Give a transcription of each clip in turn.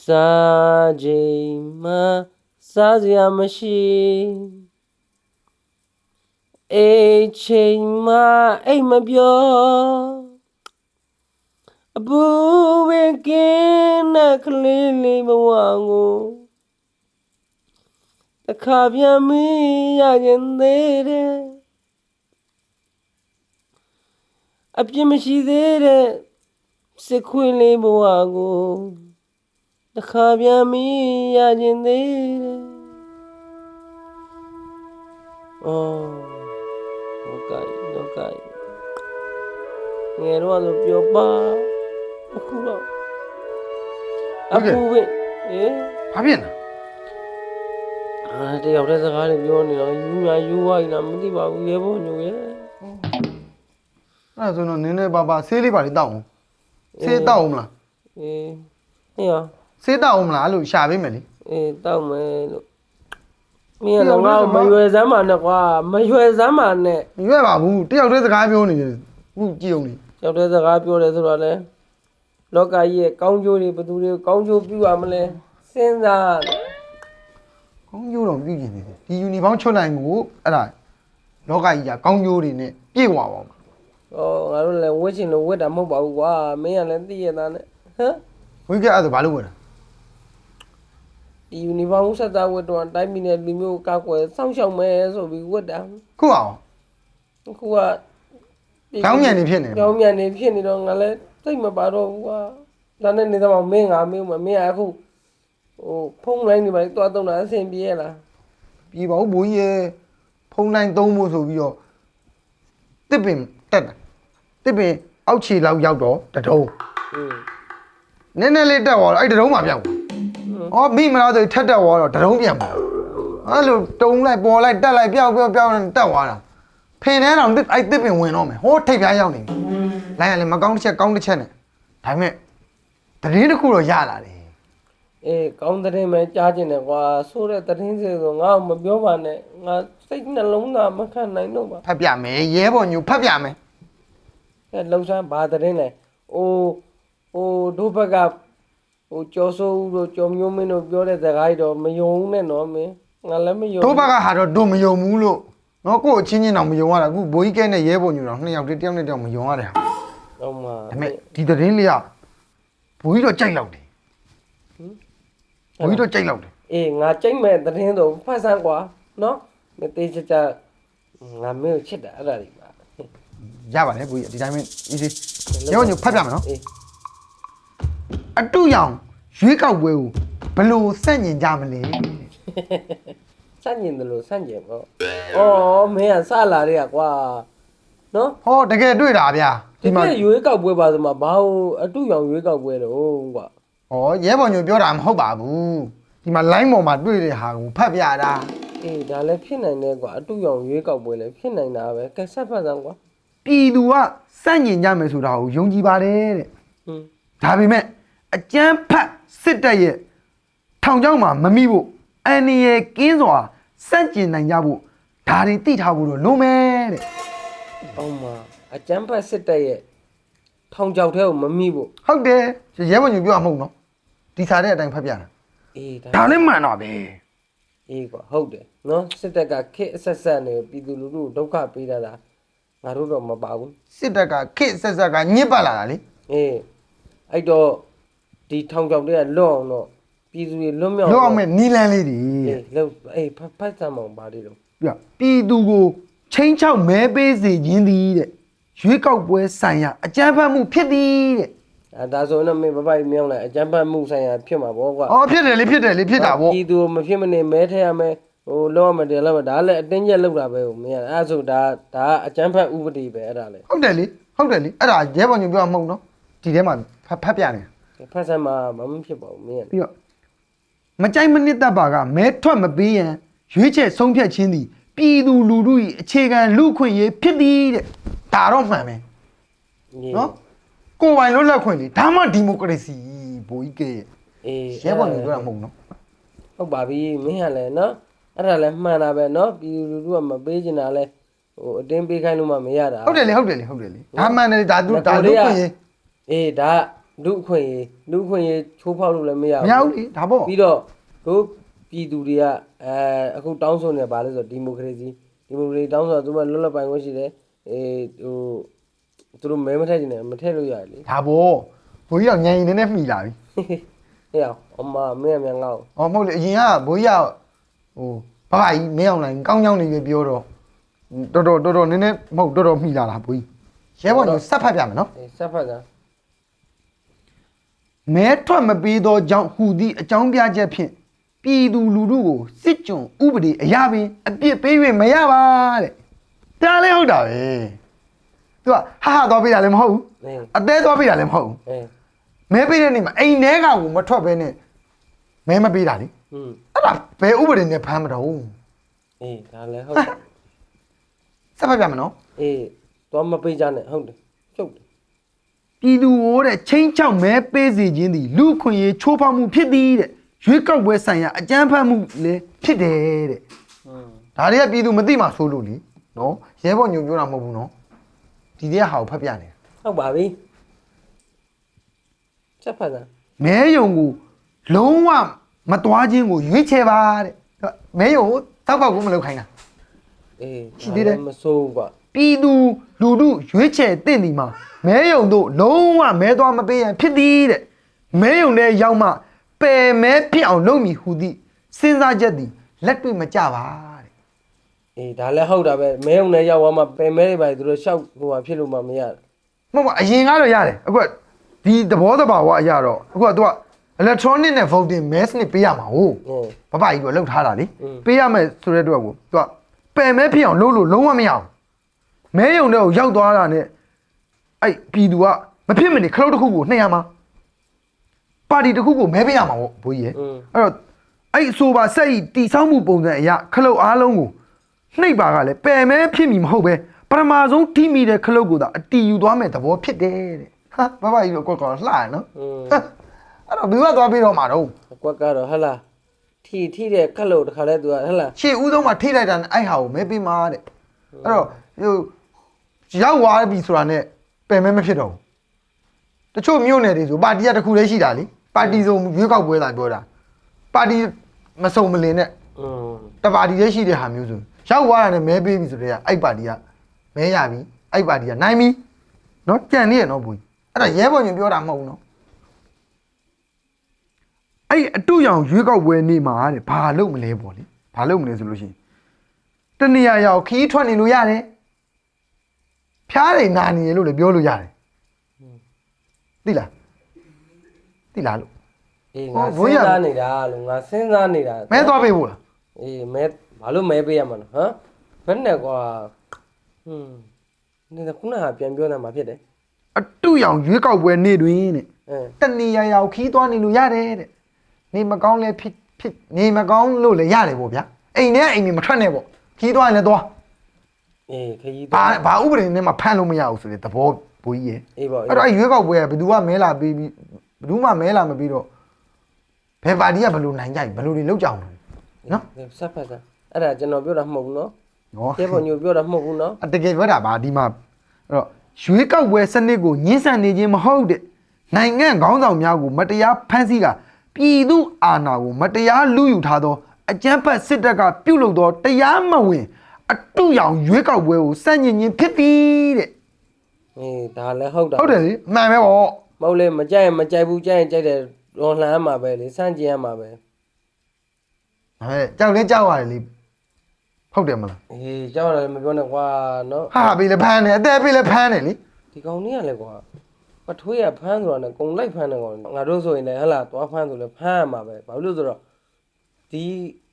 စားချိန်မှာစားစရာမရှိအိတ်ချိန်မှာအိတ်မပြောအပူပင်ကင်းတဲ့ကလေးလေးဘဝကိုတစ်ခါပြန်မရရင်သေးတယ်အပြစ်မရှိသေးတဲ့စစ်ခွေးလေးဘဝကို တစ်ခါပြန်မရရင်သေးတယ်အော်ဟုတ်ကဲ့ဟုတ်ကဲ့ငယ်တော့ဆိုပြောပါအခုတော့အပူပင်အေးဘာဖြစ်လဲအာတယောက်တည်းစကားတွေပြောနေတော့ယူညာယူဝိုင်းလားမသိပါဘူးရေဖို့ညိုရဲ့အဲ့ဒါဆိုတော့နင်းနေပါပါဆေးလေးပါလေးတောက်အောင်ဆေးတောက်အောင်မလားအေးဟေ့ရ ဆေးတောက်အောင်မလားအဲ့လိုရှာပေးမယ်လေအေးတောက်မယ်လို့မင်းကတော့ငါ့ကိုမရွယ်စမ်းပါနဲ့ကွာမရွယ်စမ်းပါနဲ့မရွက်ပါဘူးတယောက်တည်းစကားပြောနေတယ်ခုကြည့်အောင်လေတယောက်တည်းစကားပြောတယ်ဆိုတော့လေလောကကြီးရဲ့ကောင်းကျိုးတွေဘယ်သူတွေကိုကောင်းကျိုးပြုရမလဲစဉ်းစားတယ်ကောင်းကျိုးတော့ပြုကျင်နေတယ်ဒီယူနီဖောင်းချွတ်လိုက်ကိုအဲ့ဒါလောကကြီးကကောင်းကျိုးတွေနဲ့ပြည့်ဝပါအောင်။အော်ငါတို့လည်းဝတ်ချင်လို့ဝတ်တာမဟုတ်ပါဘူးကွာမင်းကလည်းသိရတာနဲ့ဟမ်ဝိကအဲ့ဒါဘာလို့ဝင်တာ ဒီယူနီဖောင်းဆက်သားဝတ်တော့တိုင်းပြည်နဲ့လူမျိုးကောက်ွယ်စောင့်ရှောက်မယ်ဆိုပြီးဝတ်တာခုအောင်အခုကကြောင်းမြန်နေဖြစ်နေကြောင်းမြန်နေဖြစ်နေတော့ငါလည်းသိမပါတော့ဘူးကွာဒါနဲ့နေတော့မင်းငါမင်းမမင်းကအခုဟိုဖုန်းလိုင်းနေပါတွားတော့တာအဆင်ပြေရလားပြည်ပါဦးဘိုးကြီးရဲ့ဖုံးတိုင်းသုံးဖို့ဆိုပြီးတော့တစ်ပင်တက်တာတစ်ပင်အောက်ခြေလောက်ရောက်တော့တတုံးอืมနည်းနည်းလေးတက်သွားတော့အဲ့တတုံးမှာပြောင်းသွား။ အော်မိမလားဆိုထက်တက်သွားတော့တတုံးပြန်သွား။အဲ့လိုတုံးလိုက်ပေါ်လိုက်တက်လိုက်ပြောင်းပြောင်းပြောင်းတက်သွားတာ။ဖင်ထဲတော့အဲ့တစ်ပင်ဝင်တော့မယ်။ဟိုးထိပ်ပြားရောက်နေပြီ။လိုက်ရလေမကောင်းတစ်ချက်ကောင်းတစ်ချက်နဲ့ဒါပေမဲ့တရင်တစ်ခုတော့ရလာတယ်အေးကောင်းတဲ့ရင်ပဲကြားကျင်တယ်ကွာဆိုးတဲ့တဲ့ရင်စေဆိုငါ့ကိုမပြောပါနဲ့ငါစိတ်နှလုံးသားမခံနိုင်တော့ပါ။ဖတ်ပြမယ်ရဲဘော်ညူဖတ်ပြမယ်အဲလှုပ်ရှားဘာသတင်းလဲအိုးဟိုတို့ဘက်က ဟိုကျော်စိုးဦးတို့ကျော်မျိုးမင်းတို့ပြောတဲ့စကားကြီးတော့မယုံဘူးနဲ့နော်မင်းငါလည်းမယုံတို့ဘက်ကဟာတော့တို့မယုံဘူးလို့နော်ကို့အချင်းချင်းတော့မယုံရတာအခုဘိုးကြီးကဲနဲ့ရဲဘော်ညူတော့နှစ်ယောက်တည်းတယောက်နဲ့တယောက်မယုံရတယ်ဟာတော့မှာဒါပေမဲ့ဒီသတင်းလေးကဘိုးကြီးတော့ကြိုက်လောက်တယ်ဘိုးကြီးတော့ကြိုက်လောက်တယ်အေးငါကြိတ်မဲ့သတင်းတော့ဖတ်ဆန်းကွာနော်မသေးချာချာငါမင်းကိုချစ်တာအဲ့ဒါတွေပါရပါတယ်ဘိုးကြီးဒီတိုင်းပဲ easy ရဲဘော်ညူဖတ်ပြမယ်နော်အေး အတူရောင်ရွေးကောက်ပွဲကိုဘယ်လို့စန့်ညင်ကြမလဲစန့်ကျင်တယ်လို့စန့်ကျင်ပေါ့အော်မင်းကစလာတဲ့ကွာနော်ဟောတကယ်တွေ့တာဗျာဒီဒီမှာမှာရွေးကောက်ပွဲပါဆိုမှဘာလို့အတူရောင်ရွေးကောက်ပွဲတော့ကွာဟောရဲဘော်ညိုပြောတာမဟုတ်ပါဘူးဒီမှာ line ပေါ်မှာတွေ့တဲ့ဟာကိုဖတ်ပြတာအေးဒါလည်းဖြစ်နိုင်တယ်ကွာအတူရောင်ရွေးကောက်ပွဲလည်းဖြစ်နိုင်တာပဲကဲဆက်ဖတ်စမ်းကွာပြည်သူကစန့်ညင်ကြမယ်ဆိုတာကိုယုံကြည်ပါတယ်တဲ့ဟွန်းဒါပေမဲ့ အကျန်းဖတ်စစ်တပ်ရဲ့ထောင်ချောင်းမှာမမိဖို့အန်ဒီရဲ့ကင်းစွာစန့်ကျင်နိုင်ကြဖို့ဒါတွေသိထားဖို့တော့လုံးမယ်တဲ့အောက်မှာအကျန်းဖတ်စစ်တပ်ရဲ့ထောင်ချောက်ထဲကိုမမိဖို့ဟုတ်တယ်ရဲဘော်ညိုပြောမှာမဟုတ်နော်ဒီစာတဲ့အတိုင်းဖတ်ပြတာအေးဒါဒါလည်းမှန်တော့ပဲအေးကွာဟုတ်တယ်နော်စစ်တပ်ကခစ်အဆက်ဆက်နေပြည်သူလူထုကိုဒုက္ခပေးတာလားငါတို့တော့မပါဘူးစစ်တပ်ကခစ်ဆက်ဆက်ကညစ်ပတ်လာတာလေအေးအဲ့တော့ ဒီထောင်ချောက်တွေကလွတ်အောင်တော့ပြည်သူတွေလွတ်မြောက်လောက်အောင်မဲ့နီလန်းလေးတွေအေးလို့အေးဖတ်ဖတ်စမ်းမအောင်ပါလေတော့ပြပြည်သူကိုချင်းချောက်မဲပေးစေခြင်းသည်တဲ့ရွေးကောက်ပွဲဆိုင်ရာအကြမ်းဖက်မှုဖြစ်သည်တဲ့အဲဒါဆိုရင်တော့မင်းဘပိုက်မြောင်းလိုက်အကြမ်းဖတ်မှုဆိုင်ရာဖြစ်မှာပေါ့ကွာအော်ဖြစ်တယ်လေဖြစ်တယ်လေဖြစ်တာပေါ့ပြည်သူမဖြစ်မနေမဲထဲရမယ်ဟိုလောရမယ်တယ်လောရမယ်ဒါလည်းအတင်းကျပ်လောက်တာပဲဟိုမင်းအဲ့ဆိုဒါဒါအကျန်းဖတ်ဥပဒေပဲအဲ့ဒါလေဟုတ်တယ်လေဟုတ်တယ်လေအဲ့ဒါရဲဘော်ညိုပြောမှာမဟုတ်နော်ဒီထဲမှာဖတ်ဖတ်ပြနေ ဖတ်စမ်းမှာဘာမှဖြစ်ပါဘူးမင်းပြီးတော့မကြိုက်မနစ်သက်ပါကမဲထွက်မပေးရန်ရွေးချယ်ဆုံးဖြတ်ခြင်းသည်ပြည်သူလူထု၏အခြေခံလူခွင့်ရေးဖြစ်သည်တဲ့ဒါတော့မှန်ပဲနော်ကိုယ်ပိုင်လွတ်လပ်ခွင့်လေဒါမှဒီမိုကရေစီဘိုးကြီးကဲအေးရဲဘော်ညိုပြောတာမဟုတ်နော်ဟုတ်ပါပြီမင်းကလည်းနော်အဲ့ဒါလည်းမှန်တာပဲနော်ပြည်သူလူထုကမပေးချင်တာလဲဟိုအတင်းပေးခိုင်းလို့မှမရတာဟုတ်တယ်လေဟုတ်တယ်လေဟုတ်တယ်လေဒါမှန်တယ်ဒါသူဒါလူခွင့်ရေးအေးဒါ လူအခွင့်ရေးလူအခွင့်ရေးချိုးဖောက်လို့လည်းမရမရဘူးလေဒါပေါ့ပြီးတော့တို့ပြည်သူတွေကအဲအခုတောင်းဆိုနေပါလဲဆိုဒီမိုကရေစီဒီမိုကရေစီတောင်းဆိုတာသူမှလွတ်လပ်ပိုင်ခွင့်ရှိတယ်အေးဟိုသူတို့မဲမထည့်ချင်တယ်မထည့်လို့ရတယ်လေဒါပေါ့ဘိုးကြီးကညင်နေနဲ့မှီလာပြီဟေ့အောင်အမမင်းအမြန်ငါ့ကို။အော်မဟုတ်လေအရင်ကဘိုးကြီးကဟိုဘာကြီးမင်းအောင်လိုက်ကောင်းကောင်းနေပဲပြောတော့တော်တော်တော်တော်နည်းနည်းမဟုတ်တော်တော်မှီလာတာဘိုးကြီး။ရဲဘော်တို့ဆက်ဖတ်ပြမယ်နော်အေးဆက်ဖတ်တာ။ မဲထွက်မပေးသောကြောင့်ဟူသည့်အကြောင်းပြချက်ဖြင့်ပြည်သူလူထုကိုစစ်ကြုံဥပဒေအရာပင်အပြစ်ပေး၍မရပါတဲ့။ဒါလည်းဟုတ်တာပဲ။ तू ကဟာဟာသွားပေးတာလည်းမဟုတ်ဘူးအေး။အသေးသွားပေးတာလည်းမဟုတ်ဘူးအေး။မဲပေးတဲ့နေ့မှာအိမ်ထဲကကိုမထွက်ဘဲနဲ့မဲမပေးတာလေဟွန်း။အဲ့ဒါဘယ်ဥပဒေနဲ့ဖမ်းမတော့ဘူးအေးဒါလည်းဟုတ်တယ်။ဆက်ဖတ်ပြမယ်နော်။အေးတော့မပေးကြနဲ့ဟုတ်တယ်ကျုပ်တယ် ပြည်သူဟိုတဲ့ချင်းချောက်မဲပေးစီခြင်းသည်လူခွင့်ရေးချိုးဖောက်မှုဖြစ်သည်တဲ့ရွေးကောက်ပွဲဆိုင်ရာအကြမ်းဖက်မှုလည်းဖြစ်တယ်တဲ့ဟွန်းဒါတွေကပြည်သူမသိမှဆိုလို့လीနော်ရဲဘော်ညိုပြောတာမဟုတ်ဘူးနော်ဒီတဲ့ဟာကိုဖတ်ပြနေတယ်ဟုတ်ပါပြီဆက်ဖတ်တာမဲယုံကိုလုံးဝမတွားခြင်းကိုရွေးချယ်ပါတဲ့မဲယုံကိုတောက်ပေါက်ကိုမလုပ်ခိုင်းတာအေးရှိသေးတယ်ဒါလည်းမစိုးဘူးကွာ ပြည်သူလူထုရွေးချယ်တင့်ဒီမှာမဲယုံတို့လုံးဝမဲသွားမပေးရန်ဖြစ်သည်တဲ့မဲယုံတဲ့ရောက်မှပယ်မဲဖြစ်အောင်လုပ်မည်ဟူသည့်စဉ်းစားချက်သည်လက်တွေ့မကြပါတဲ့အေးဒါလည်းဟုတ်တာပဲမဲုံနဲ့ရောက်သွားမှပယ်မဲတွေပါသူတို့ရှောက်ဟိုဟာဖြစ်လို့မှမရမဟုတ်ပါအရင်ကတော့ရတယ်အခုကဒီသဘောတဘာဝအရတော့အခုကသူက electronic နဲ့ voting mass နဲ့ပေးရမှာဟုတ်အင်းဘဘကြီးကလှုပ်ထားတာလေอืมပေးရမယ်ဆိုတဲ့အတွက်ကိုသူကပယ်မဲဖြစ်အောင်လုပ်လို့လုံးဝမရအောင် မဲယုံတဲ့ကိုရောက်သွားတာနဲ့အဲ့ပြည်သူကမဖြစ်မနေခလုတ်တစ်ခုကိုနှိမ့်ရမှာပါတီတစ်ခုကိုမဲပေးရမှာပေါ့ဘိုးကြီးရဲ့အဲ့တော့အဲ့ဆိုပါဆက်ဤတီဆောင်းမှုပုံစံအရာခလုတ်အားလုံးကိုနှိမ့်ပါကလည်းပယ်မဲဖြစ်မီမဟုတ်ပဲပထမဆုံးထိမိတဲ့ခလုတ်ကိုသာအတီယူသွားမယ်သဘောဖြစ်တယ်တဲ့ဟာဘာဘာကြီးတို့ကွက်ကောလှရနော်အဲ့တော့ဘယ်ဘက်သွားပြီးတော့မှာတော့ကွက်ကတော့ဟလာထီထီတဲ့ခလုတ်တခါလဲသူကဟလာရှေ့ဦးဆုံးမှာထိလိုက်တာနဲ့အဲ့ဟာကိုမဲပေးမှာတဲ့အဲ့တော့ဟို ရောက်သွားပြီဆိုတာနဲ့ပယ်မဲမဖြစ်တော့ဘူးတချို့မြို့နယ်တွေဆိုပါတီကတစ်ခုလေးရှိတာလေပါတီဆိုရွေးကောက်ပွဲလာပြောတာပါတီမစုံမလင်နဲ့อืมတပါတီလေးရှိတဲ့ဟာမျိုးဆိုရောက်သွားတာနဲ့မဲပေးပြီဆိုတော့အဲ့ပါတီကမဲရပြီအဲ့ပါတီကနိုင်ပြီနော်ကြံနေရနော်ဘူးအဲ့ဒါရဲဘော်ညင်ပြောတာမဟုတ်ဘူးနော်အဲ့အတူရောင်ရွေးကောက်ပွဲနေမှာတဲ့ဘာလုပ်မလဲပေါ့လေဘာလုပ်မလဲဆိုလို့ရှိရင်တနေရာရောက်ခီးထွက်နေလို့ရတယ် ဖျားတယ်နာနေရလို့လည်းပြောလို့ရတယ်သိလားသိလားလို့အေးဟောငါဘိုးစဉ်းရစားနေတာလို့ငါစဉ်းစားနေတာမဲသွားပေးဖို့လားအေးမဲဘာလို့မဲပေးရမှာလဲဟမ်ဘယ်နဲ့ကွာဟွန်းနေခုနကပြန်ပြောနေမှာဖြစ်တယ်အတူရောင်ရွေးကောက်ပွဲနေတွင်တဲ့အင်းတနေရာရောက်ခီးသွားနေလို့ရတယ်တဲ့နေမကောင်းလဲဖြစ်ဖြစ်နေမကောင်းလို့လည်းရတယ်ပေါ့ဗျာအိမ်နဲ့အိမ်နဲ့မထွက်နဲ့ပေါ့ခီးသွားရင်လည်းသွား အေးခရီးဘာသွား ဘာဥပဒေနဲ့မှဖမ်းလို့မရဘူးဆိုတဲ့သဘောဘိုးကြီးရဲ့အေးပေါ့အဲ့တော့အဲ့ရွေးကောက်ပွဲကဘယ်သူကမဲလာပေးပြီးဘယ်သူမှမဲလာမပြီးတော့ဘယ်ပါတီကဘယ်လိုနိုင်ကြပြီဘယ်လိုတွေလောက်ကြအောင်လဲနော်အေးဆက်ဖက်စားအဲ့ဒါကျွန်တော်ပြောတာမဟုတ်ဘူးနော်နော်ကျေပေါ်ညိုပြောတာမဟုတ်ဘူးနော်အတကယ်ပြောတာပါဒီမှာအဲ့တော့ရွေးကောက်ပွဲစနစ်ကိုညှင်းဆန်နေခြင်းမဟုတ်တဲ့နိုင်ငံခေါင်းဆောင်များကိုမတရားဖမ်းဆီးကပြည်သူအာဏာကိုမတရားလူယူထားသောအကြမ်းဖက်စစ်တပ်ကပြုတ်လုသောတရားမဝင် အတူရောင်ရွေးကောက်ပွဲကိုစန့်ကျင်ခြင်းဖြစ်သည်တဲ့အေးဒါလည်းဟုတ်တာဟုတ်တယ်လေမှန်ပဲပေါ့မဟုတ်လေမကြိုက်ရင်မကြိုက်ဘူးကြိုက်ရင်ကြိုက်တယ်လွန်လှမ်းမှာပဲလေစန့်ကျင်ရမှာပဲဟဲ့ကြောက်လဲကြောက်ရတယ်လေဟုတ်တယ်မလားအေးကြောက်တယ်မပြောနဲ့ကွာနော်ဟာပြီလေဖမ်းတယ်အသက်ပြီလေဖမ်းတယ်လေဒီကောင်ကြီးကလည်းကွာပထွေးရဖမ်းဆိုတာနဲ့ကုံလိုက်ဖမ်းတယ်ကောင်ငါတို့ဆိုရင်လည်းဟဟလာသွားဖမ်းဆိုလည်းဖမ်းရမှာပဲဘာလို့လဲဆိုတော့ဒီ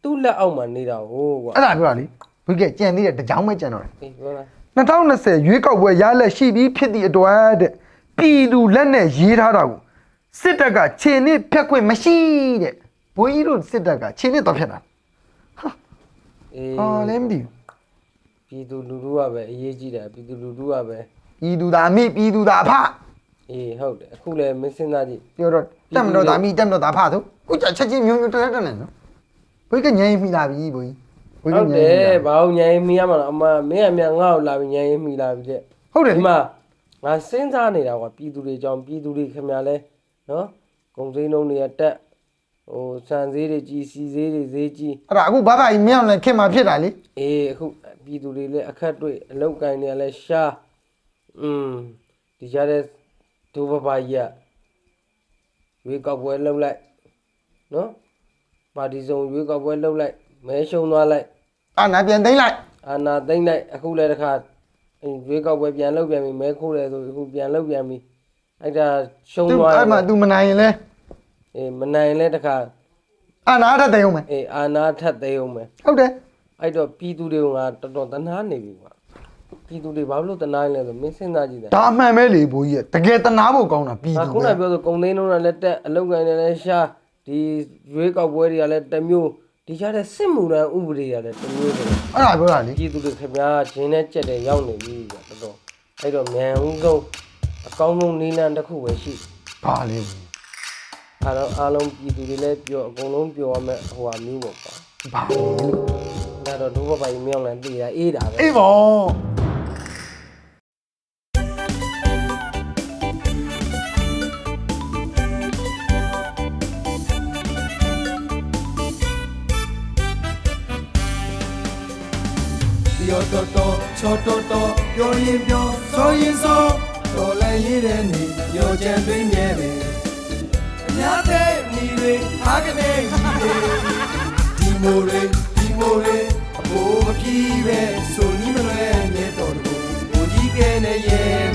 သူ့လက်အောက်မှာနေတာဟိုးကွာအဲ့ဒါပြောတာလေ ဘုကဲကြံသေးတယ်တကြောင်ပဲကြံတော့တယ်အေးပြောလား2020ရွေးကောက်ပွဲရလက်ရှိပြီးဖြစ်သည့်အတွက်တဲ့ပြည်သူလက်နဲ့ရေးထားတာကိုစစ်တပ်ကခြေနစ်ဖြတ်ခွင့်မရှိတဲ့ဘိုးကြီးတို့စစ်တပ်ကခြေနစ်တော့ဖြတ်တာအေးဟာလည်းမသိဘူးပြည်သူလူထုကပဲအရေးကြီးတယ်ပြည်သူလူထုကပဲပြည်သူသားမိပြည်သူသားဖအေးဟုတ်တယ်အခုလည်းမင်းစဉ်းစားကြည့်ပြောတော့တက်မတော်သားမိတက်မတော်သားဖဆိုခုချက်ချက်ချင်းမျိုးမျိုးတက်တက်နေနော်ဘိုးကညင်မိလာပြီဘိုးကြီးဘိုး ဟုတ်ကညတင်မိယ်လာဘာလို့ညရင်မိရမှာလဲအမမင်းအမြန်ငါ့ကိုလာပြီးညရင်မိလာပြီတဲ့ဟုတ်တယ်ဒီလေမှာငါစဉ်းစားနေတာကွာပြည်သူတွေကြောင့်ပြည်သူတွေခင်ဗျာလဲနော်ကုံစင်းလုံးတွေကတက်ဟိုစံဈေးတွေကြီးစီဈေးတွေဈေးကြီးအဲ့ဒါအခုဘာသာကြီးမြောင်လည်းခင်မှာဖြစ်တာလေအေးအခုပြည်သူတွေလည်းအခက်တွေ့အလောက်ကိုင်းတွေလည်းရှားอืมဒီကြတဲ့ဒူဘဘကြီးကရွေးကောက်ပွဲလှုပ်လိုက်နော်ပါတီစုံရွေးကောက်ပွဲလှုပ်လိုက် မဲရှုံသွားလိုက်အာနာပြန်သိမ့်လိုက်အာနာသိမ့်လိုက်အခုလည်းတစ်ခါအဲ့ရွေးကောက်ပွဲပြန်လှုပ်ပြန်ပြီမဲခိုးတယ်ဆိုအခုပြန်လှုပ်ပြန်ပြီအဲ့ဒါရှုံသူသွားအဲ့မှာ तू မနိုင်ရင်လဲအေးမနိုင်လဲတစ်ခါအာနာထက်သိအောင်မယ်အေးအာနာထက်သေးအောင်မယ်ဟုတ်တယ်အဲ့တော့ပြည်သူတွေကတော်တော်တနာနေပြီကွာပြည်သူတွေဘာလို့တနာနေလဲဆိုမင်းစဉ်းစားကြည့်တယ်ဒါအမှန်ပဲလေဘိုးကြီးကတကယ်တနာဖို့ကောင်းတာပြည်ဟာသူခုနကပြောဆိုကုံသိန်းလုံးကလည်းတက်အလောက်ကန်လည်းလည်းရှားဒီရွေးကောက်ပွဲတွေကလည်းတစ်မျိုး ဒီကြတဲ့စစ်မှုရန်ဥပဒေတွေကလည်းတစ်မျိုးဆိုတော့အဲ့ဒါပြောတာလေပြည်သူတွေခင်ဗျားဂျင်းနဲ့ကြက်တဲ့ရောက်နေပြီကွာတော်တော်အဲ့တော့မြန်ဦးဆုံးအကောင်းဆုံးနီးလန်းတစ်ခုပဲရှိတယ်ဘာလဲအားလုံးအားလုံးပြည်သူတွေလည်းပြောအကုန်လုံးပြောရမယ်ဟိုဟာမျိုးပေါ့ကွာဘာလဲဒါတော့ဒုဘပိုင်မြောင်းလန်တည်ရအေးတာပဲအေးဘောပြော မြဲတယ်အများသေးမိတွေအားကနေကြီးတွေဒီမိုတွေဒီမိုတွေအဖို့မပြီးပဲဆိုနီးမလွဲမြဲတော်တော်ကိုကြီးကဲနဲ့ရဲ့